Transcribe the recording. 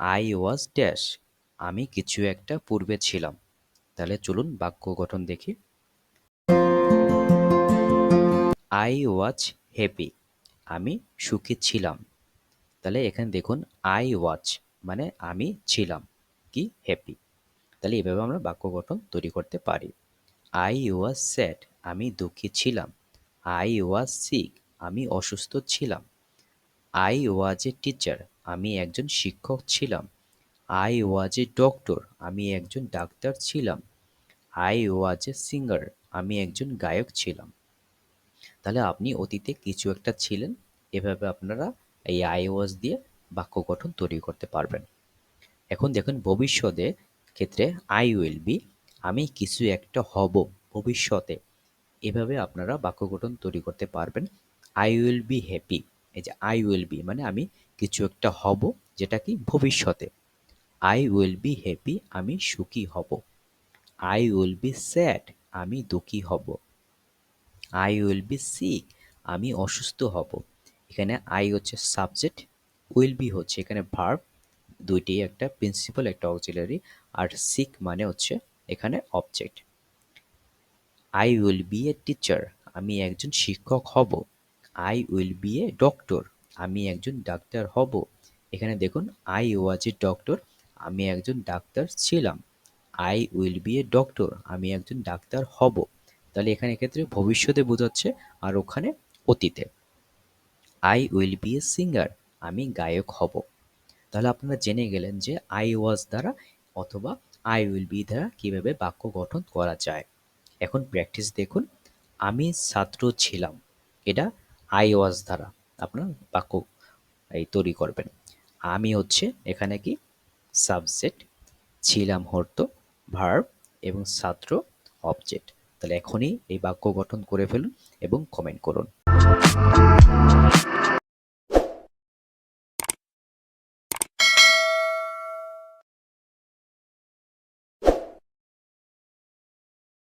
I was dash. আমি কিছু একটা পূর্বে ছিলাম। তাহলে চলুন বাক্য গঠন দেখি। I was happy. আমি সুখী ছিলাম। তাহলে এখানে দেখুন আই ওয়াজ মানে আমি ছিলাম কি হ্যাপি। তাহলে এভাবে আমরা বাক্য গঠন তৈরি করতে পারি। আই ওয়াজ স্যাড, আমি দুঃখী ছিলাম। আই ওয়াজ সিক, আমি অসুস্থ ছিলাম। আই ওয়াজ এ টিচার আমি একজন শিক্ষক ছিলাম। আই ওয়াজ এ ডক্টর আমি একজন ডাক্তার ছিলাম। আই ওয়াজ এ সিঙ্গার আমি একজন গায়ক ছিলাম। তাহলে আপনি অতীতে কিছু একটা ছিলেন, এভাবে আপনারা এই আই ওয়াজ দিয়ে বাক্য গঠন তৈরি করতে পারবেন। এখন দেখুন ভবিষ্যতে ক্ষেত্রে আই উইল বি আমি কিছু একটা হব ভবিষ্যতে। এভাবে আপনারা বাক্য গঠন তৈরি করতে পারবেন। আই উইল বি হ্যাপি এই যে আই উইল বি মানে আমি কিছু একটা হব যেটা কি ভবিষ্যতে। আই উইল বি হ্যাপি আমি সুখী হব। আই উইল বি স্যাড আমি দুঃখী হব। আই উইল বি সিক আমি অসুস্থ হব। এখানে আই হচ্ছে সাবজেক্ট উইল বি হচ্ছে এখানে ভার্ব দুইটি একটা প্রিন্সিপাল একটা অক্সিলারি আর সিক মানে হচ্ছে এখানে object I will be a teacher আমি একজন শিক্ষক হব। I will be a doctor আমি একজন ডাক্তার হব। এখানে দেখুন আই ওয়াজ এ ডক্টর আমি একজন ডাক্তার ছিলাম। I will be a doctor আমি একজন ডাক্তার হব। তাহলে এখানে ক্ষেত্রে ভবিষ্যতে বোঝাচ্ছে, আর ওখানে অতীতে। I will be a singer আমি গায়ক হব। তাহলে আপনারা জেনে গেলেন যে আই ওয়াজ দ্বারা অথবা আই উইল বি দ্বারা কীভাবে বাক্য গঠন করা যায়। এখন প্র্যাকটিস দেখুন। আমি ছাত্র ছিলাম। এটা আই ওয়াজ দ্বারা আপনার বাক্য এই তৈরি করবেন। আমি হচ্ছে এখানে কি? সাবজেক্ট, ছিলাম হর্ত, ভার্ব এবং ছাত্র, অবজেক্ট। তাহলে এখনই এই বাক্য গঠন করে ফেলুন এবং কমেন্ট করুন।